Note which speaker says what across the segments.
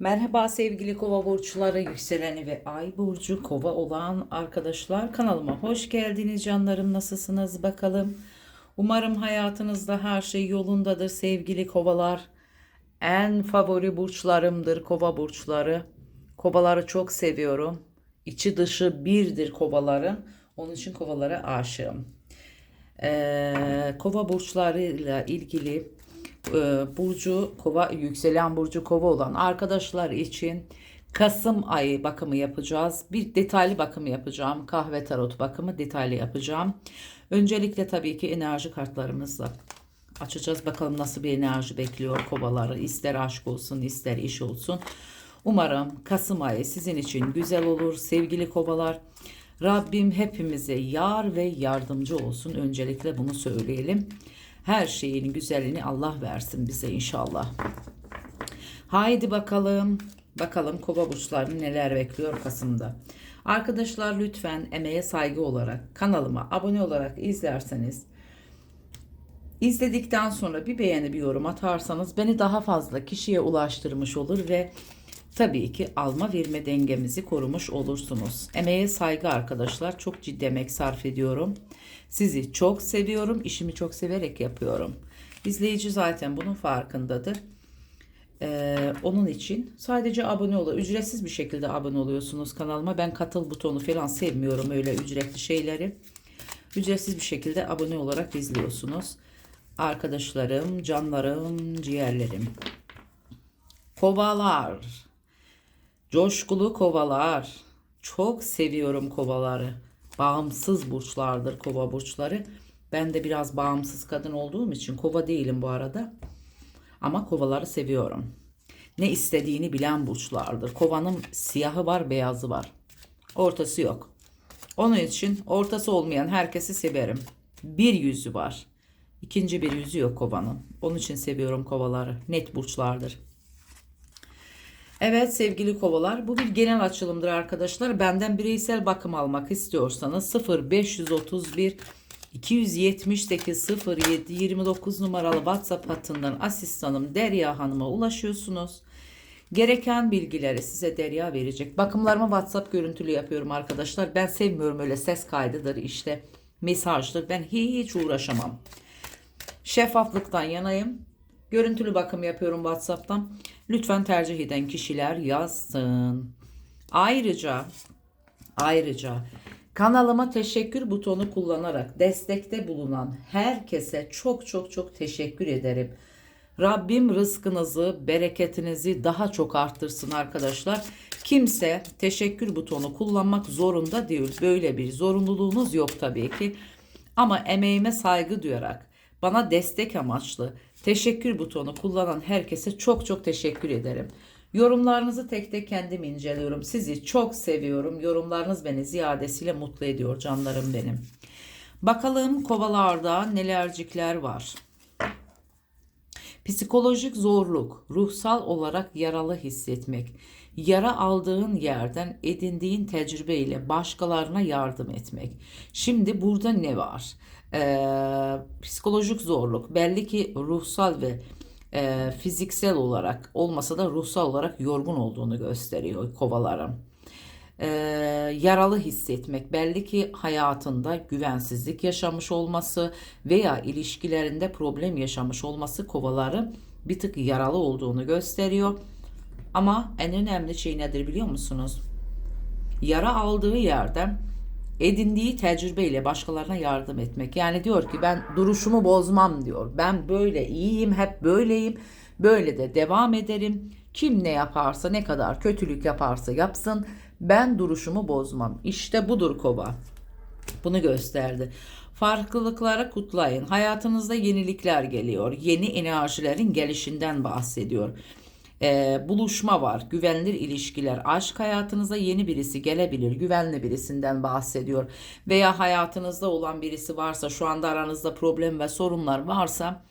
Speaker 1: Merhaba sevgili kova burçları, yükseleni ve ay burcu kova olan arkadaşlar kanalıma hoş geldiniz canlarım nasılsınız bakalım. Umarım hayatınızda her şey yolundadır sevgili kovalar. En favori burçlarımdır kova burçları. Kovaları çok seviyorum. İçi dışı birdir kovaların. Onun için kovalara aşığım. Ee, kova burçlarıyla ilgili burcu kova yükselen burcu kova olan arkadaşlar için Kasım ayı bakımı yapacağız. Bir detaylı bakımı yapacağım. Kahve tarot bakımı detaylı yapacağım. Öncelikle tabii ki enerji kartlarımızla açacağız. Bakalım nasıl bir enerji bekliyor kovaları. İster aşk olsun ister iş olsun. Umarım Kasım ayı sizin için güzel olur sevgili kovalar. Rabbim hepimize yar ve yardımcı olsun. Öncelikle bunu söyleyelim. Her şeyin güzelini Allah versin bize inşallah. Haydi bakalım. Bakalım kova burçlarını neler bekliyor Kasım'da. Arkadaşlar lütfen emeğe saygı olarak kanalıma abone olarak izlerseniz izledikten sonra bir beğeni bir yorum atarsanız beni daha fazla kişiye ulaştırmış olur ve tabii ki alma verme dengemizi korumuş olursunuz. Emeğe saygı arkadaşlar. Çok ciddi emek sarf ediyorum. Sizi çok seviyorum. İşimi çok severek yapıyorum. İzleyici zaten bunun farkındadır. Ee, onun için sadece abone ol, ücretsiz bir şekilde abone oluyorsunuz kanalıma. Ben katıl butonu falan sevmiyorum öyle ücretli şeyleri. Ücretsiz bir şekilde abone olarak izliyorsunuz. Arkadaşlarım, canlarım, ciğerlerim. Kovalar. Coşkulu kovalar. Çok seviyorum kovaları. Bağımsız burçlardır kova burçları. Ben de biraz bağımsız kadın olduğum için kova değilim bu arada. Ama kovaları seviyorum. Ne istediğini bilen burçlardır. Kovanın siyahı var, beyazı var. Ortası yok. Onun için ortası olmayan herkesi severim. Bir yüzü var. İkinci bir yüzü yok kovanın. Onun için seviyorum kovaları. Net burçlardır. Evet sevgili kovalar bu bir genel açılımdır arkadaşlar. Benden bireysel bakım almak istiyorsanız 0531 278 07 29 numaralı WhatsApp hattından asistanım Derya Hanım'a ulaşıyorsunuz. Gereken bilgileri size Derya verecek. Bakımlarımı WhatsApp görüntülü yapıyorum arkadaşlar. Ben sevmiyorum öyle ses kaydıdır işte mesajdır. Ben hiç uğraşamam. Şeffaflıktan yanayım. Görüntülü bakım yapıyorum WhatsApp'tan. Lütfen tercih eden kişiler yazsın. Ayrıca ayrıca kanalıma teşekkür butonu kullanarak destekte bulunan herkese çok çok çok teşekkür ederim. Rabbim rızkınızı, bereketinizi daha çok arttırsın arkadaşlar. Kimse teşekkür butonu kullanmak zorunda değil. Böyle bir zorunluluğunuz yok tabii ki. Ama emeğime saygı duyarak bana destek amaçlı teşekkür butonu kullanan herkese çok çok teşekkür ederim. Yorumlarınızı tek tek kendim inceliyorum. Sizi çok seviyorum. Yorumlarınız beni ziyadesiyle mutlu ediyor canlarım benim. Bakalım kovalarda nelercikler var. Psikolojik zorluk, ruhsal olarak yaralı hissetmek, yara aldığın yerden edindiğin tecrübeyle başkalarına yardım etmek. Şimdi burada ne var? Ee, psikolojik zorluk, belli ki ruhsal ve e, fiziksel olarak olmasa da ruhsal olarak yorgun olduğunu gösteriyor kovalarım. Ee, yaralı hissetmek belli ki hayatında güvensizlik yaşamış olması veya ilişkilerinde problem yaşamış olması kovaları bir tık yaralı olduğunu gösteriyor. Ama en önemli şey nedir biliyor musunuz? Yara aldığı yerden edindiği tecrübeyle başkalarına yardım etmek. Yani diyor ki ben duruşumu bozmam diyor. Ben böyle iyiyim, hep böyleyim. Böyle de devam ederim. Kim ne yaparsa, ne kadar kötülük yaparsa yapsın, ben duruşumu bozmam. İşte budur kova. Bunu gösterdi. Farklılıkları kutlayın. Hayatınızda yenilikler geliyor. Yeni enerjilerin gelişinden bahsediyor e, buluşma var, güvenilir ilişkiler, aşk hayatınıza yeni birisi gelebilir, güvenli birisinden bahsediyor. Veya hayatınızda olan birisi varsa, şu anda aranızda problem ve sorunlar varsa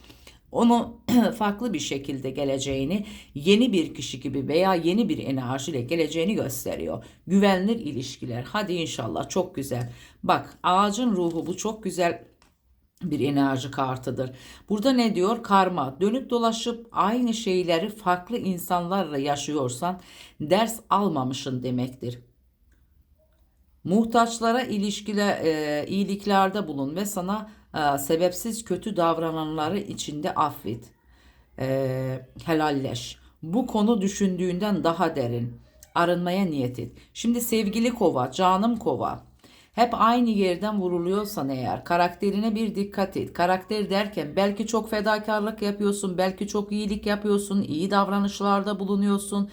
Speaker 1: onu farklı bir şekilde geleceğini, yeni bir kişi gibi veya yeni bir enerjiyle geleceğini gösteriyor. Güvenilir ilişkiler. Hadi inşallah çok güzel. Bak ağacın ruhu bu çok güzel bir enerji kartıdır. Burada ne diyor? Karma. Dönüp dolaşıp aynı şeyleri farklı insanlarla yaşıyorsan ders almamışın demektir. Muhtaçlara ilişkile, e, iyiliklerde bulun ve sana e, sebepsiz kötü davrananları içinde affet. E, helalleş. Bu konu düşündüğünden daha derin. Arınmaya niyet et. Şimdi sevgili kova, canım kova. Hep aynı yerden vuruluyorsan eğer karakterine bir dikkat et. Karakter derken belki çok fedakarlık yapıyorsun, belki çok iyilik yapıyorsun, iyi davranışlarda bulunuyorsun.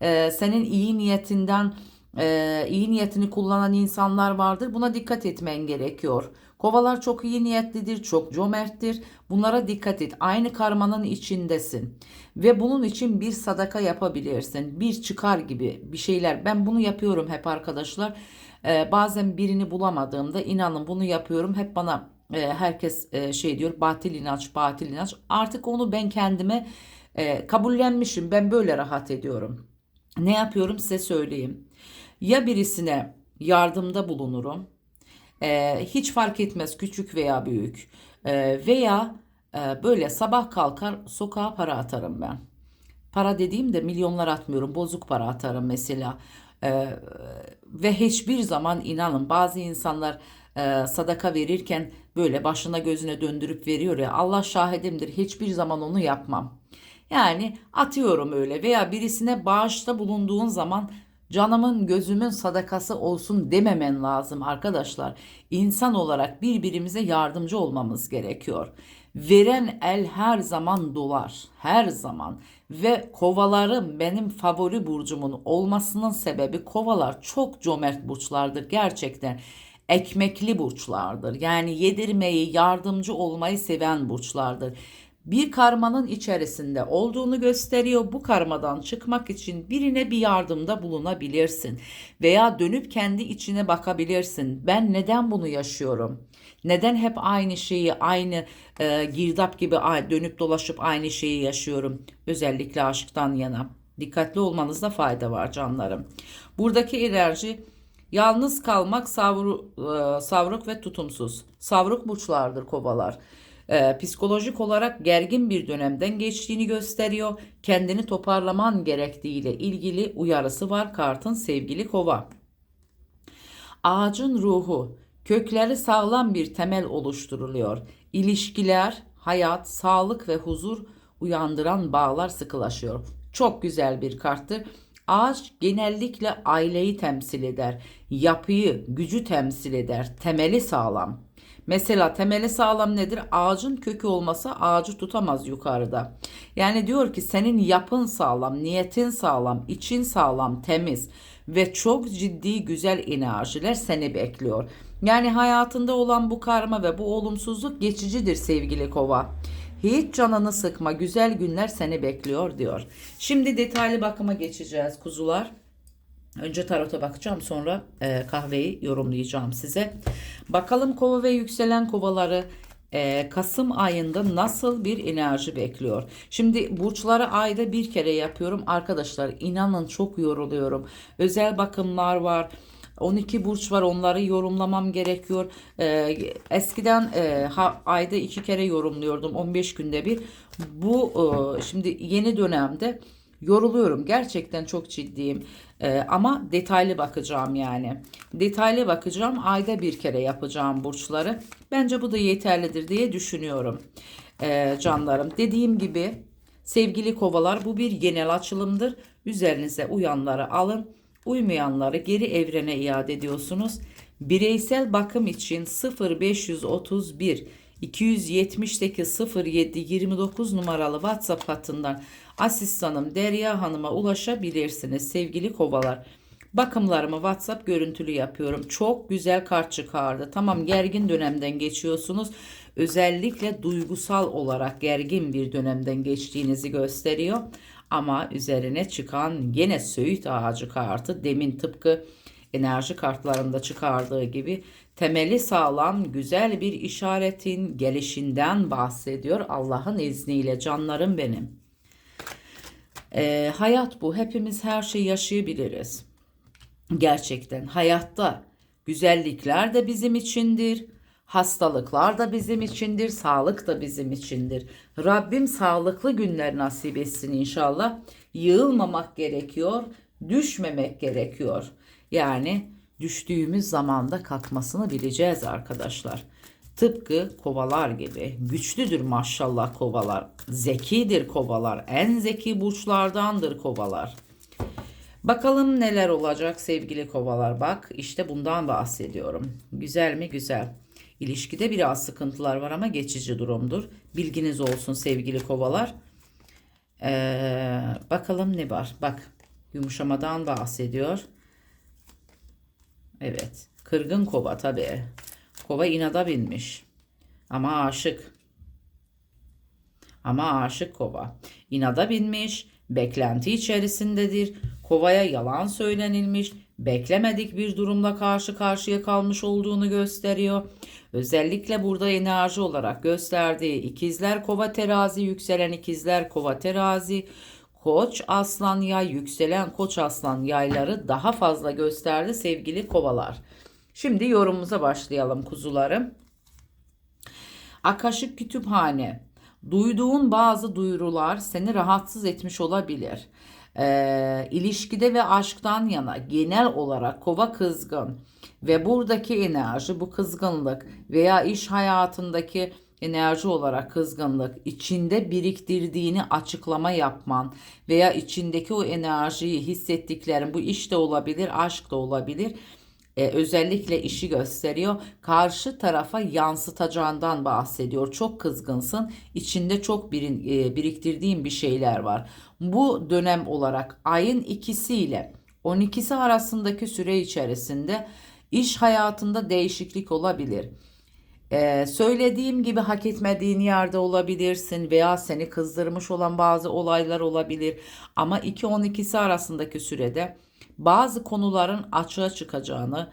Speaker 1: Ee, senin iyi niyetinden e, iyi niyetini kullanan insanlar vardır. Buna dikkat etmen gerekiyor. Kovalar çok iyi niyetlidir, çok cömerttir. Bunlara dikkat et. Aynı karmanın içindesin. Ve bunun için bir sadaka yapabilirsin. Bir çıkar gibi bir şeyler. Ben bunu yapıyorum hep arkadaşlar. Ee, bazen birini bulamadığımda inanın bunu yapıyorum. Hep bana e, herkes e, şey diyor batil inanç, batil inanç. Artık onu ben kendime e, kabullenmişim. Ben böyle rahat ediyorum. Ne yapıyorum size söyleyeyim. Ya birisine yardımda bulunurum. E, hiç fark etmez küçük veya büyük. E, veya e, böyle sabah kalkar sokağa para atarım ben. Para dediğimde milyonlar atmıyorum. Bozuk para atarım mesela. Ee, ve hiçbir zaman inanın bazı insanlar e, sadaka verirken böyle başına gözüne döndürüp veriyor ya Allah şahidimdir hiçbir zaman onu yapmam. Yani atıyorum öyle veya birisine bağışta bulunduğun zaman canımın gözümün sadakası olsun dememen lazım arkadaşlar. İnsan olarak birbirimize yardımcı olmamız gerekiyor. Veren el her zaman dolar. Her zaman. Ve kovalarım benim favori burcumun olmasının sebebi kovalar çok cömert burçlardır gerçekten. Ekmekli burçlardır. Yani yedirmeyi, yardımcı olmayı seven burçlardır bir karmanın içerisinde olduğunu gösteriyor. Bu karmadan çıkmak için birine bir yardımda bulunabilirsin veya dönüp kendi içine bakabilirsin. Ben neden bunu yaşıyorum? Neden hep aynı şeyi, aynı e, girdap gibi dönüp dolaşıp aynı şeyi yaşıyorum? Özellikle aşktan yana. Dikkatli olmanızda fayda var canlarım. Buradaki enerji yalnız kalmak savru, e, savruk ve tutumsuz. Savruk burçlardır kovalar e, psikolojik olarak gergin bir dönemden geçtiğini gösteriyor. Kendini toparlaman gerektiğiyle ilgili uyarısı var kartın sevgili kova. Ağacın ruhu, kökleri sağlam bir temel oluşturuluyor. İlişkiler, hayat, sağlık ve huzur uyandıran bağlar sıkılaşıyor. Çok güzel bir karttır. Ağaç genellikle aileyi temsil eder, yapıyı, gücü temsil eder, temeli sağlam. Mesela temeli sağlam nedir? Ağacın kökü olmasa ağacı tutamaz yukarıda. Yani diyor ki senin yapın sağlam, niyetin sağlam, için sağlam, temiz ve çok ciddi güzel enerjiler seni bekliyor. Yani hayatında olan bu karma ve bu olumsuzluk geçicidir sevgili kova. Hiç canını sıkma güzel günler seni bekliyor diyor. Şimdi detaylı bakıma geçeceğiz kuzular. Önce tarota bakacağım sonra e, kahveyi yorumlayacağım size. Bakalım kova ve yükselen kovaları e, Kasım ayında nasıl bir enerji bekliyor? Şimdi burçları ayda bir kere yapıyorum. Arkadaşlar inanın çok yoruluyorum. Özel bakımlar var. 12 burç var onları yorumlamam gerekiyor. Ee, eskiden e, ha, ayda iki kere yorumluyordum 15 günde bir. Bu e, şimdi yeni dönemde yoruluyorum. Gerçekten çok ciddiyim. Ee, ama detaylı bakacağım yani. Detaylı bakacağım. Ayda bir kere yapacağım burçları. Bence bu da yeterlidir diye düşünüyorum. Ee, canlarım. Dediğim gibi sevgili kovalar bu bir genel açılımdır. Üzerinize uyanları alın. Uymayanları geri evrene iade ediyorsunuz. Bireysel bakım için 0531 278 07 29 numaralı WhatsApp hattından asistanım Derya Hanım'a ulaşabilirsiniz sevgili kovalar. Bakımlarımı WhatsApp görüntülü yapıyorum. Çok güzel kart çıkardı. Tamam gergin dönemden geçiyorsunuz. Özellikle duygusal olarak gergin bir dönemden geçtiğinizi gösteriyor. Ama üzerine çıkan yine söğüt ağacı kartı demin tıpkı enerji kartlarında çıkardığı gibi temeli sağlam güzel bir işaretin gelişinden bahsediyor Allah'ın izniyle canlarım benim. Ee, hayat bu. Hepimiz her şeyi yaşayabiliriz. Gerçekten hayatta güzellikler de bizim içindir. Hastalıklar da bizim içindir, sağlık da bizim içindir. Rabbim sağlıklı günler nasip etsin inşallah. Yığılmamak gerekiyor, düşmemek gerekiyor. Yani düştüğümüz zamanda kalkmasını bileceğiz arkadaşlar. Tıpkı kovalar gibi. Güçlüdür maşallah kovalar. Zekidir kovalar. En zeki burçlardandır kovalar. Bakalım neler olacak sevgili kovalar. Bak işte bundan bahsediyorum. Güzel mi? Güzel. İlişkide biraz sıkıntılar var ama geçici durumdur. Bilginiz olsun sevgili kovalar. Ee, bakalım ne var? Bak yumuşamadan bahsediyor. Evet. Kırgın kova tabii. Kova inada binmiş. Ama aşık. Ama aşık kova. İnada binmiş. Beklenti içerisindedir. Kovaya yalan söylenilmiş. Beklemedik bir durumla karşı karşıya kalmış olduğunu gösteriyor. Özellikle burada enerji olarak gösterdiği ikizler kova terazi, yükselen ikizler kova terazi, koç aslan yay, yükselen koç aslan yayları daha fazla gösterdi sevgili kovalar. Şimdi yorumumuza başlayalım kuzularım. Akaşık Kütüphane. Duyduğun bazı duyurular seni rahatsız etmiş olabilir. Ee, ilişkide ve aşktan yana genel olarak kova kızgın ve buradaki enerji bu kızgınlık veya iş hayatındaki enerji olarak kızgınlık içinde biriktirdiğini açıklama yapman veya içindeki o enerjiyi hissettiklerin bu iş de olabilir aşk da olabilir e, özellikle işi gösteriyor. Karşı tarafa yansıtacağından bahsediyor. Çok kızgınsın. İçinde çok birin, e, biriktirdiğin bir şeyler var. Bu dönem olarak ayın ikisiyle 12'si arasındaki süre içerisinde iş hayatında değişiklik olabilir. Ee, söylediğim gibi hak etmediğin yerde olabilirsin veya seni kızdırmış olan bazı olaylar olabilir. Ama 2-12'si arasındaki sürede bazı konuların açığa çıkacağını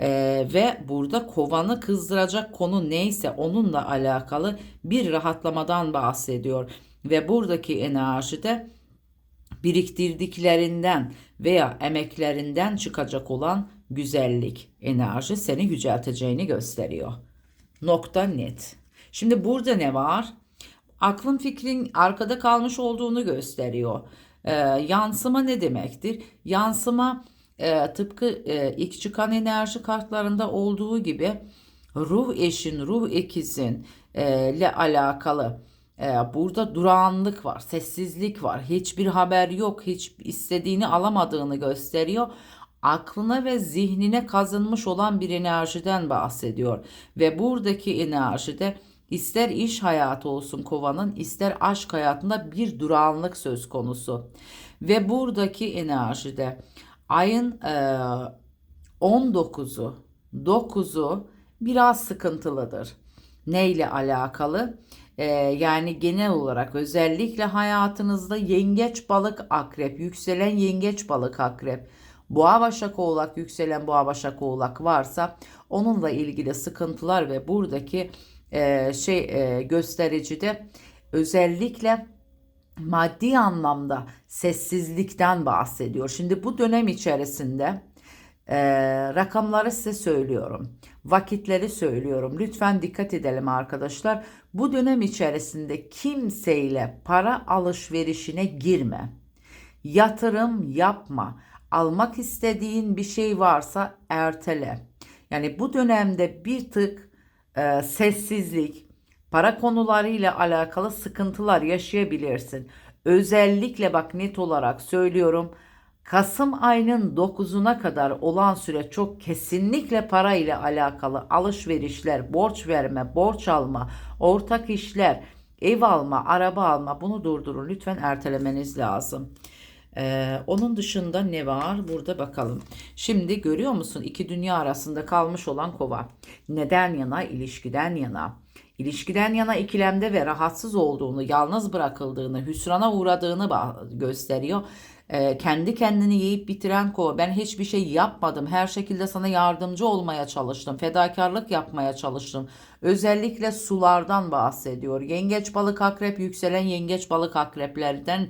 Speaker 1: e, ve burada kovanı kızdıracak konu neyse onunla alakalı bir rahatlamadan bahsediyor. Ve buradaki enerjide biriktirdiklerinden veya emeklerinden çıkacak olan güzellik enerji seni yücelteceğini gösteriyor. Nokta net. Şimdi burada ne var? Aklın fikrin arkada kalmış olduğunu gösteriyor. Ee, yansıma ne demektir? Yansıma e, tıpkı e, ilk çıkan enerji kartlarında olduğu gibi ruh eşin, ruh ikizin e, ile alakalı e, burada durağanlık var, sessizlik var, hiçbir haber yok, hiç istediğini alamadığını gösteriyor aklına ve zihnine kazınmış olan bir enerjiden bahsediyor. Ve buradaki enerjide ister iş hayatı olsun kovanın ister aşk hayatında bir durağanlık söz konusu. Ve buradaki enerjide ayın e, 19'u 9'u biraz sıkıntılıdır. Ne ile alakalı? Ee, yani genel olarak özellikle hayatınızda yengeç balık akrep, yükselen yengeç balık akrep Boğa Başak Oğlak yükselen Boğa Başak Oğlak varsa onunla ilgili sıkıntılar ve buradaki e, şey e, göstericide özellikle maddi anlamda sessizlikten bahsediyor. Şimdi bu dönem içerisinde e, rakamları size söylüyorum. Vakitleri söylüyorum. Lütfen dikkat edelim arkadaşlar. Bu dönem içerisinde kimseyle para alışverişine girme. Yatırım yapma almak istediğin bir şey varsa ertele. Yani bu dönemde bir tık e, sessizlik, para konularıyla alakalı sıkıntılar yaşayabilirsin. Özellikle bak net olarak söylüyorum. Kasım ayının 9'una kadar olan süre çok kesinlikle para ile alakalı alışverişler, borç verme, borç alma, ortak işler, ev alma, araba alma bunu durdurun. Lütfen ertelemeniz lazım. Ee, onun dışında ne var? Burada bakalım. Şimdi görüyor musun? iki dünya arasında kalmış olan kova. Neden yana? ilişkiden yana. İlişkiden yana ikilemde ve rahatsız olduğunu, yalnız bırakıldığını, hüsrana uğradığını gösteriyor. Ee, kendi kendini yiyip bitiren kova. Ben hiçbir şey yapmadım. Her şekilde sana yardımcı olmaya çalıştım. Fedakarlık yapmaya çalıştım. Özellikle sulardan bahsediyor. Yengeç balık akrep yükselen yengeç balık akreplerden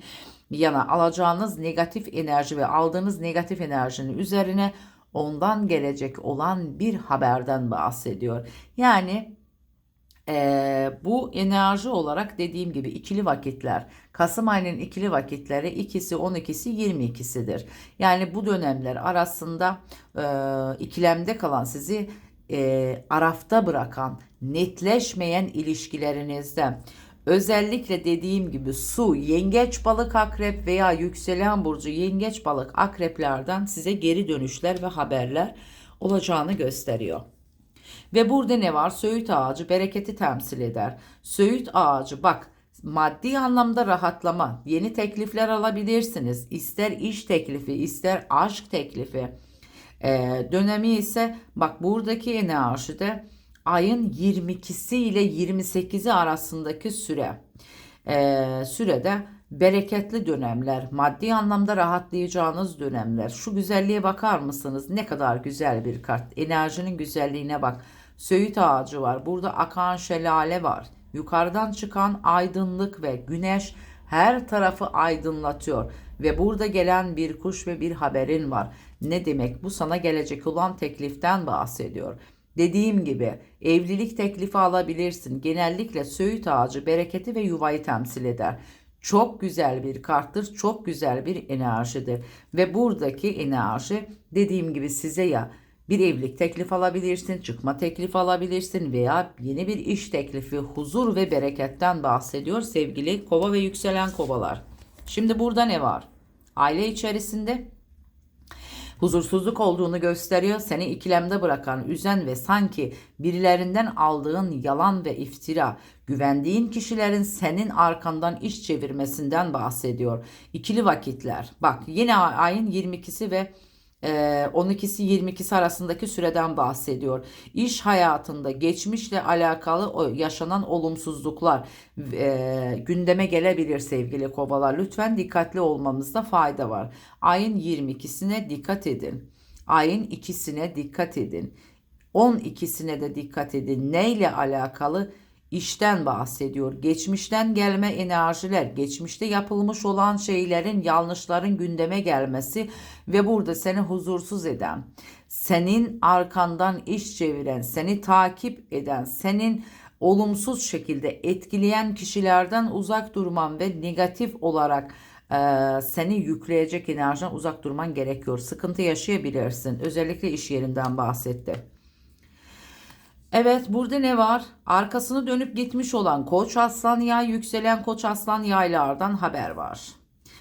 Speaker 1: yana alacağınız negatif enerji ve aldığınız negatif enerjinin üzerine ondan gelecek olan bir haberden bahsediyor. Yani ee, bu enerji olarak dediğim gibi ikili vakitler. Kasım ayının ikili vakitleri ikisi 12'si 22'sidir. Yani bu dönemler arasında e, ikilemde kalan sizi e, arafta bırakan, netleşmeyen ilişkilerinizde özellikle dediğim gibi su, yengeç, balık, akrep veya yükselen burcu yengeç, balık, akreplerden size geri dönüşler ve haberler olacağını gösteriyor. Ve burada ne var? Söğüt ağacı bereketi temsil eder. Söğüt ağacı bak maddi anlamda rahatlama, yeni teklifler alabilirsiniz. İster iş teklifi, ister aşk teklifi. Ee, dönemi ise bak buradaki enerjide ayın 22'si ile 28'i arasındaki süre. Ee, sürede bereketli dönemler, maddi anlamda rahatlayacağınız dönemler. Şu güzelliğe bakar mısınız? Ne kadar güzel bir kart. Enerjinin güzelliğine bak. Söğüt ağacı var. Burada akan şelale var. Yukarıdan çıkan aydınlık ve güneş her tarafı aydınlatıyor ve burada gelen bir kuş ve bir haberin var. Ne demek? Bu sana gelecek olan tekliften bahsediyor. Dediğim gibi evlilik teklifi alabilirsin. Genellikle söğüt ağacı bereketi ve yuvayı temsil eder. Çok güzel bir karttır, çok güzel bir enerjidir. Ve buradaki enerji dediğim gibi size ya bir evlilik teklif alabilirsin, çıkma teklif alabilirsin veya yeni bir iş teklifi, huzur ve bereketten bahsediyor sevgili kova ve yükselen kovalar. Şimdi burada ne var? Aile içerisinde huzursuzluk olduğunu gösteriyor. Seni ikilemde bırakan, üzen ve sanki birilerinden aldığın yalan ve iftira, güvendiğin kişilerin senin arkandan iş çevirmesinden bahsediyor. İkili vakitler. Bak yine ayın 22'si ve 12'si ee, 22'si arasındaki süreden bahsediyor. İş hayatında geçmişle alakalı yaşanan olumsuzluklar e, gündeme gelebilir sevgili kovalar. Lütfen dikkatli olmamızda fayda var. Ayın 22'sine dikkat edin. Ayın ikisine dikkat edin. 12'sine de dikkat edin. Neyle alakalı? İşten bahsediyor. Geçmişten gelme enerjiler, geçmişte yapılmış olan şeylerin, yanlışların gündeme gelmesi ve burada seni huzursuz eden, senin arkandan iş çeviren, seni takip eden, senin olumsuz şekilde etkileyen kişilerden uzak durman ve negatif olarak e, seni yükleyecek enerjiden uzak durman gerekiyor. Sıkıntı yaşayabilirsin. Özellikle iş yerinden bahsetti. Evet burada ne var? Arkasını dönüp gitmiş olan Koç Aslan Yay, yükselen Koç Aslan Yaylardan haber var.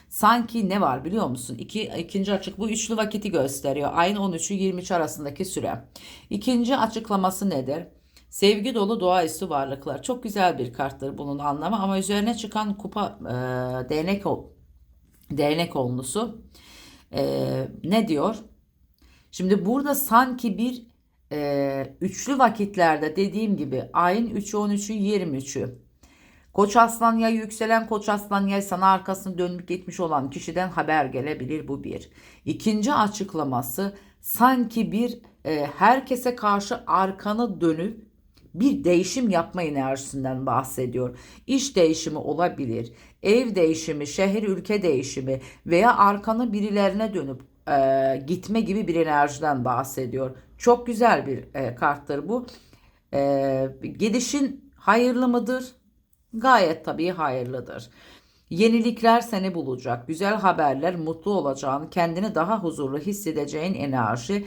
Speaker 1: Sanki ne var biliyor musun? İki, ikinci açık bu üçlü vakiti gösteriyor. Ayın 13'ü 23 arasındaki süre. İkinci açıklaması nedir? Sevgi dolu doğaüstü varlıklar. Çok güzel bir karttır bunun anlamı ama üzerine çıkan kupa e, değnek değnek olnusu e, ne diyor? Şimdi burada sanki bir e, üçlü vakitlerde dediğim gibi ayın 3'ü 13'ü 23'ü Koç aslan ya yükselen koç aslan ya sana arkasını dönüp gitmiş olan kişiden haber gelebilir bu bir. İkinci açıklaması sanki bir e, herkese karşı arkanı dönüp bir değişim yapma enerjisinden bahsediyor. İş değişimi olabilir, ev değişimi, şehir ülke değişimi veya arkanı birilerine dönüp e, gitme gibi bir enerjiden bahsediyor. Çok güzel bir e, karttır bu. E, gidişin hayırlı mıdır? Gayet tabii hayırlıdır. Yenilikler seni bulacak. Güzel haberler, mutlu olacağın, kendini daha huzurlu hissedeceğin enerji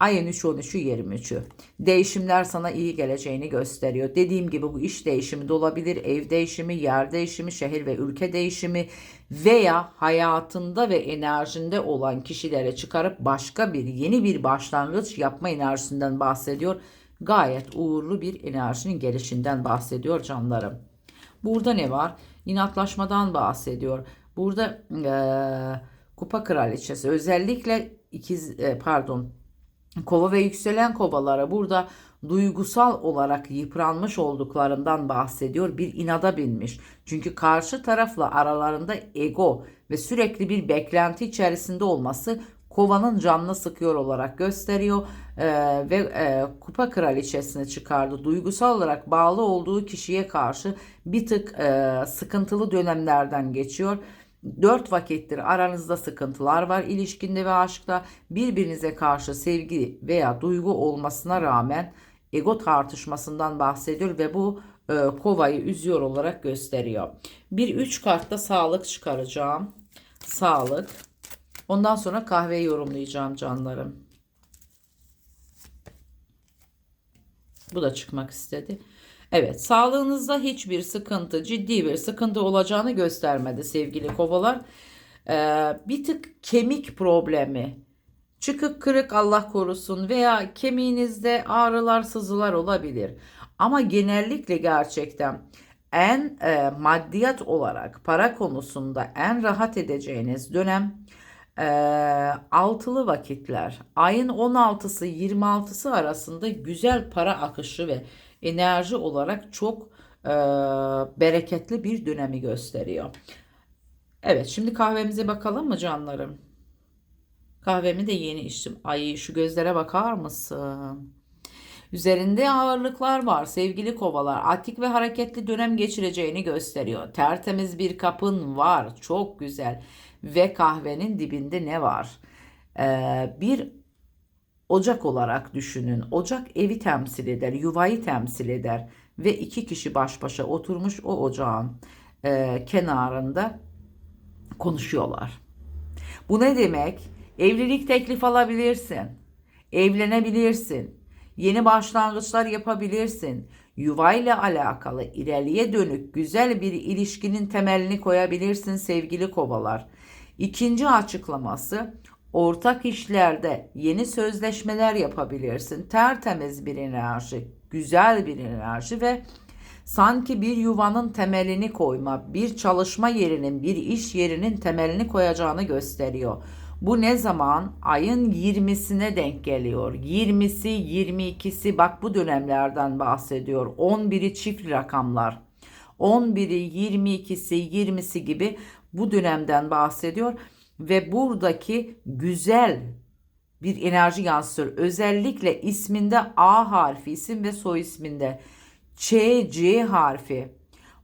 Speaker 1: Ayın 3, 13'ü 23'ü. Değişimler sana iyi geleceğini gösteriyor. Dediğim gibi bu iş değişimi de olabilir, ev değişimi, yer değişimi, şehir ve ülke değişimi veya hayatında ve enerjinde olan kişilere çıkarıp başka bir yeni bir başlangıç yapma enerjisinden bahsediyor. Gayet uğurlu bir enerjinin gelişinden bahsediyor canlarım. Burada ne var? İnatlaşmadan bahsediyor. Burada ee, kupa kraliçesi özellikle ikiz e, pardon Kova ve yükselen kovalara burada duygusal olarak yıpranmış olduklarından bahsediyor. Bir inada binmiş. Çünkü karşı tarafla aralarında ego ve sürekli bir beklenti içerisinde olması kovanın canını sıkıyor olarak gösteriyor ee, ve e, kupa kraliçesini çıkardı. Duygusal olarak bağlı olduğu kişiye karşı bir tık e, sıkıntılı dönemlerden geçiyor Dört vakittir aranızda sıkıntılar var ilişkinde ve aşkta. Birbirinize karşı sevgi veya duygu olmasına rağmen ego tartışmasından bahsediyor ve bu e, kovayı üzüyor olarak gösteriyor. Bir üç kartta sağlık çıkaracağım. Sağlık. Ondan sonra kahveyi yorumlayacağım canlarım. Bu da çıkmak istedi. Evet, sağlığınızda hiçbir sıkıntı, ciddi bir sıkıntı olacağını göstermedi sevgili kovalar. Ee, bir tık kemik problemi, çıkık kırık Allah korusun veya kemiğinizde ağrılar, sızılar olabilir. Ama genellikle gerçekten en e, maddiyat olarak para konusunda en rahat edeceğiniz dönem e, altılı vakitler. Ayın 16'sı 26'sı arasında güzel para akışı ve enerji olarak çok e, bereketli bir dönemi gösteriyor. Evet şimdi kahvemize bakalım mı canlarım? Kahvemi de yeni içtim. Ay şu gözlere bakar mısın? Üzerinde ağırlıklar var sevgili kovalar. Atik ve hareketli dönem geçireceğini gösteriyor. Tertemiz bir kapın var. Çok güzel. Ve kahvenin dibinde ne var? Ee, bir ocak olarak düşünün. Ocak evi temsil eder, yuvayı temsil eder. Ve iki kişi baş başa oturmuş o ocağın e, kenarında konuşuyorlar. Bu ne demek? Evlilik teklif alabilirsin. Evlenebilirsin. Yeni başlangıçlar yapabilirsin. Yuvayla alakalı ileriye dönük güzel bir ilişkinin temelini koyabilirsin sevgili kovalar. İkinci açıklaması ortak işlerde yeni sözleşmeler yapabilirsin. Tertemiz bir enerji, güzel bir enerji ve sanki bir yuvanın temelini koyma, bir çalışma yerinin, bir iş yerinin temelini koyacağını gösteriyor. Bu ne zaman? Ayın 20'sine denk geliyor. 20'si, 22'si bak bu dönemlerden bahsediyor. 11'i çift rakamlar. 11'i, 22'si, 20'si gibi bu dönemden bahsediyor ve buradaki güzel bir enerji yansıtıyor. Özellikle isminde A harfi, isim ve soy isminde Ç, C harfi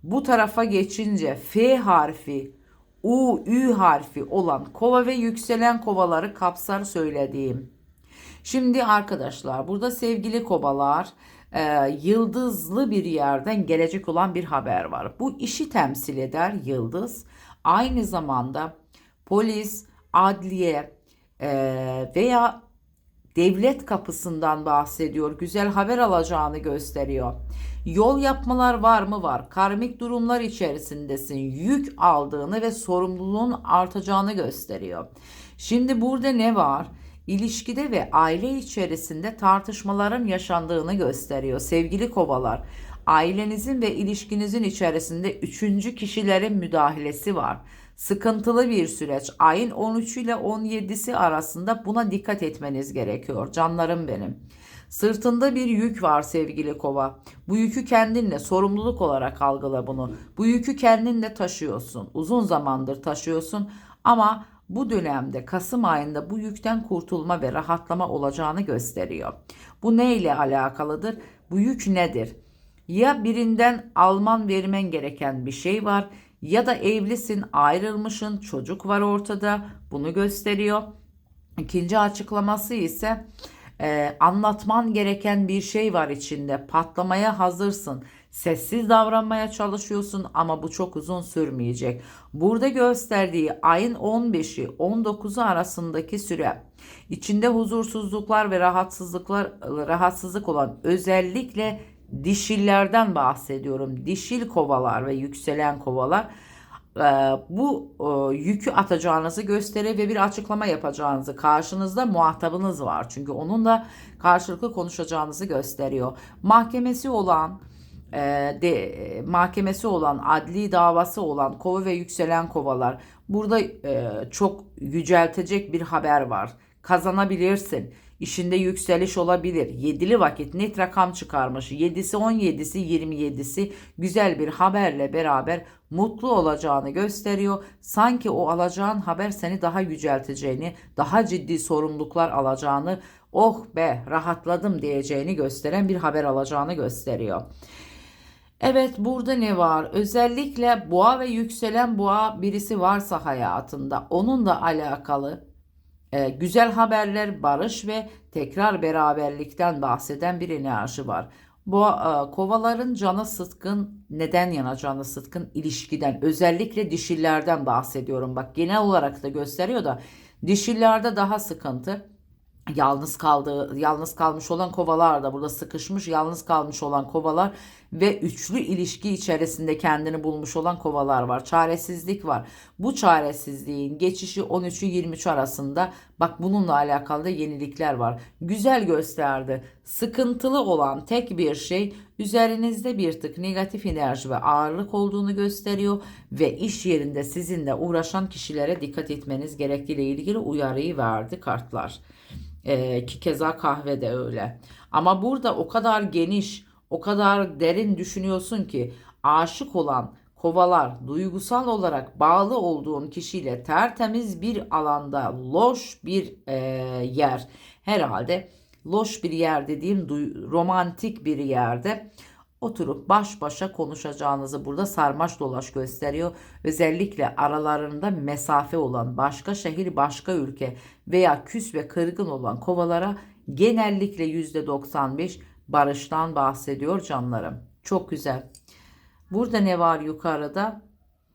Speaker 1: bu tarafa geçince F harfi, U, Ü harfi olan kova ve yükselen kovaları kapsar söylediğim. Şimdi arkadaşlar burada sevgili kovalar e, yıldızlı bir yerden gelecek olan bir haber var. Bu işi temsil eder yıldız. Aynı zamanda polis, adliye e, veya devlet kapısından bahsediyor. Güzel haber alacağını gösteriyor. Yol yapmalar var mı var? Karmik durumlar içerisindesin. Yük aldığını ve sorumluluğun artacağını gösteriyor. Şimdi burada ne var? İlişkide ve aile içerisinde tartışmaların yaşandığını gösteriyor. Sevgili kovalar, ailenizin ve ilişkinizin içerisinde üçüncü kişilerin müdahalesi var. Sıkıntılı bir süreç. Ayın 13 ile 17'si arasında buna dikkat etmeniz gerekiyor. Canlarım benim. Sırtında bir yük var sevgili kova. Bu yükü kendinle sorumluluk olarak algıla bunu. Bu yükü kendinle taşıyorsun. Uzun zamandır taşıyorsun ama bu dönemde Kasım ayında bu yükten kurtulma ve rahatlama olacağını gösteriyor. Bu ne ile alakalıdır? Bu yük nedir? Ya birinden alman vermen gereken bir şey var ya da evlisin, ayrılmışın, çocuk var ortada. Bunu gösteriyor. İkinci açıklaması ise e, anlatman gereken bir şey var içinde. Patlamaya hazırsın. Sessiz davranmaya çalışıyorsun ama bu çok uzun sürmeyecek. Burada gösterdiği ayın 15'i 19'u arasındaki süre içinde huzursuzluklar ve rahatsızlıklar rahatsızlık olan özellikle dişillerden bahsediyorum. Dişil kovalar ve yükselen kovalar e, bu e, yükü atacağınızı gösterir ve bir açıklama yapacağınızı karşınızda muhatabınız var. Çünkü onunla karşılıklı konuşacağınızı gösteriyor. Mahkemesi olan e, de mahkemesi olan adli davası olan kova ve yükselen kovalar burada çok yüceltecek bir haber var. Kazanabilirsin. İşinde yükseliş olabilir. Yedili vakit net rakam çıkarmış. 7'si 17'si 27'si güzel bir haberle beraber mutlu olacağını gösteriyor. Sanki o alacağın haber seni daha yücelteceğini, daha ciddi sorumluluklar alacağını, oh be rahatladım diyeceğini gösteren bir haber alacağını gösteriyor. Evet burada ne var? Özellikle boğa ve yükselen boğa birisi varsa hayatında onunla alakalı e, güzel haberler, barış ve tekrar beraberlikten bahseden bir enerji var. Bu e, kovaların canı sıtkın, neden yana canı sıtkın? İlişkiden, özellikle dişillerden bahsediyorum. Bak genel olarak da gösteriyor da dişillerde daha sıkıntı. Yalnız kaldığı, yalnız kalmış olan kovalar da burada sıkışmış, yalnız kalmış olan kovalar ve üçlü ilişki içerisinde kendini bulmuş olan kovalar var. Çaresizlik var. Bu çaresizliğin geçişi 13'ü 23 arasında bak bununla alakalı da yenilikler var. Güzel gösterdi. Sıkıntılı olan tek bir şey üzerinizde bir tık negatif enerji ve ağırlık olduğunu gösteriyor ve iş yerinde sizinle uğraşan kişilere dikkat etmeniz gerektiğiyle ilgili uyarıyı verdi kartlar. Ee, ki keza kahve de öyle. Ama burada o kadar geniş, o kadar derin düşünüyorsun ki aşık olan kovalar duygusal olarak bağlı olduğun kişiyle tertemiz bir alanda loş bir e, yer herhalde loş bir yer dediğim romantik bir yerde oturup baş başa konuşacağınızı burada sarmaş dolaş gösteriyor. Özellikle aralarında mesafe olan başka şehir, başka ülke veya küs ve kırgın olan kovalara genellikle %95 barıştan bahsediyor canlarım. Çok güzel. Burada ne var yukarıda?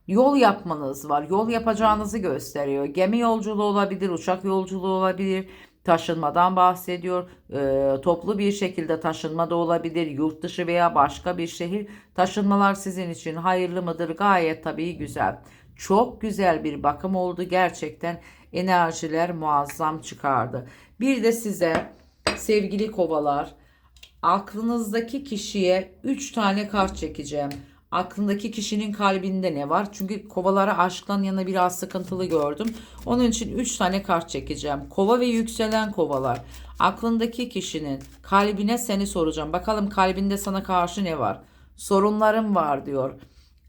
Speaker 1: Yol yapmanız var. Yol yapacağınızı gösteriyor. Gemi yolculuğu olabilir, uçak yolculuğu olabilir. Taşınmadan bahsediyor. Ee, toplu bir şekilde taşınma da olabilir. Yurt dışı veya başka bir şehir. Taşınmalar sizin için hayırlı mıdır? Gayet tabii güzel. Çok güzel bir bakım oldu. Gerçekten enerjiler muazzam çıkardı. Bir de size sevgili kovalar aklınızdaki kişiye 3 tane kart çekeceğim. Aklındaki kişinin kalbinde ne var? Çünkü kovalara aşktan yana biraz sıkıntılı gördüm. Onun için 3 tane kart çekeceğim. Kova ve yükselen kovalar. Aklındaki kişinin kalbine seni soracağım. Bakalım kalbinde sana karşı ne var? Sorunlarım var diyor.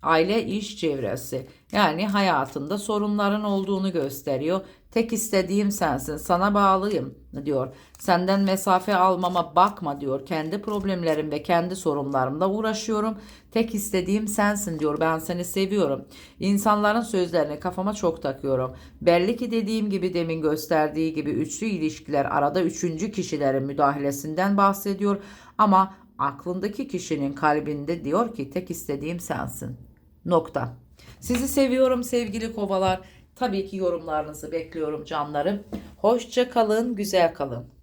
Speaker 1: Aile, iş çevresi. Yani hayatında sorunların olduğunu gösteriyor. Tek istediğim sensin. Sana bağlıyım diyor. Senden mesafe almama bakma diyor. Kendi problemlerim ve kendi sorunlarımla uğraşıyorum. Tek istediğim sensin diyor. Ben seni seviyorum. İnsanların sözlerini kafama çok takıyorum. Belli ki dediğim gibi demin gösterdiği gibi üçlü ilişkiler arada üçüncü kişilerin müdahalesinden bahsediyor. Ama aklındaki kişinin kalbinde diyor ki tek istediğim sensin. Nokta. Sizi seviyorum sevgili kovalar. Tabii ki yorumlarınızı bekliyorum canlarım. Hoşça kalın, güzel kalın.